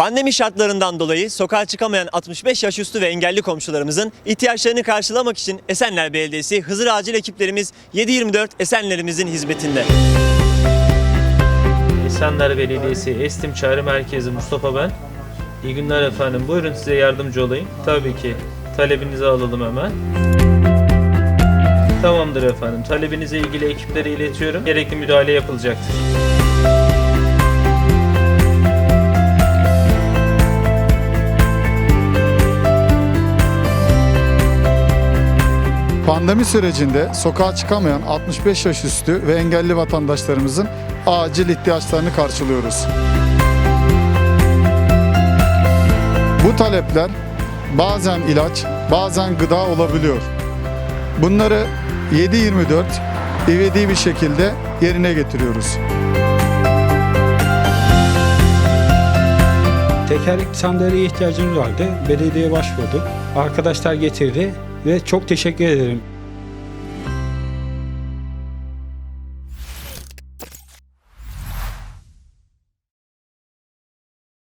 Pandemi şartlarından dolayı sokağa çıkamayan 65 yaş üstü ve engelli komşularımızın ihtiyaçlarını karşılamak için Esenler Belediyesi Hızır Acil ekiplerimiz 7-24 Esenlerimizin hizmetinde. Esenler Belediyesi Estim Çağrı Merkezi Mustafa ben. İyi günler efendim. Buyurun size yardımcı olayım. Tabii ki. Talebinizi alalım hemen. Tamamdır efendim. Talebinize ilgili ekiplere iletiyorum. Gerekli müdahale yapılacaktır. Pandemi sürecinde sokağa çıkamayan 65 yaş üstü ve engelli vatandaşlarımızın acil ihtiyaçlarını karşılıyoruz. Bu talepler bazen ilaç, bazen gıda olabiliyor. Bunları 7-24 ivedi bir şekilde yerine getiriyoruz. Tekerlekli sandalyeye ihtiyacımız vardı. Belediyeye başvurduk. Arkadaşlar getirdi ve çok teşekkür ederim.